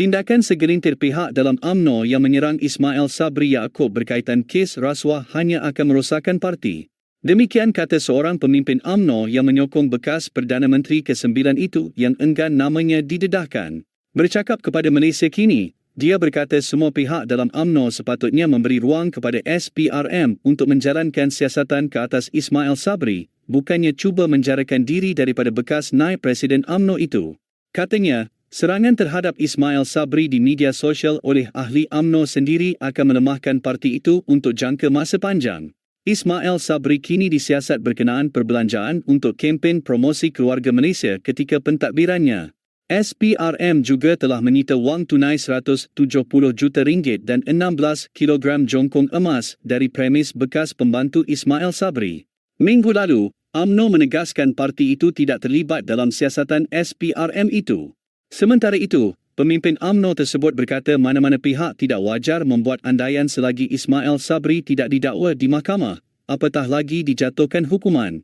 Tindakan segelintir pihak dalam AMNO yang menyerang Ismail Sabri Yaakob berkaitan kes rasuah hanya akan merosakkan parti. Demikian kata seorang pemimpin AMNO yang menyokong bekas Perdana Menteri ke-9 itu yang enggan namanya didedahkan. Bercakap kepada Malaysia kini, dia berkata semua pihak dalam AMNO sepatutnya memberi ruang kepada SPRM untuk menjalankan siasatan ke atas Ismail Sabri, bukannya cuba menjarakan diri daripada bekas naib Presiden AMNO itu. Katanya, serangan terhadap Ismail Sabri di media sosial oleh ahli AMNO sendiri akan melemahkan parti itu untuk jangka masa panjang. Ismail Sabri kini disiasat berkenaan perbelanjaan untuk kempen promosi keluarga Malaysia ketika pentadbirannya. SPRM juga telah menyita wang tunai 170 juta ringgit dan 16 kilogram jongkong emas dari premis bekas pembantu Ismail Sabri. Minggu lalu, AMNO menegaskan parti itu tidak terlibat dalam siasatan SPRM itu. Sementara itu, pemimpin AMNO tersebut berkata mana-mana pihak tidak wajar membuat andaian selagi Ismail Sabri tidak didakwa di mahkamah, apatah lagi dijatuhkan hukuman.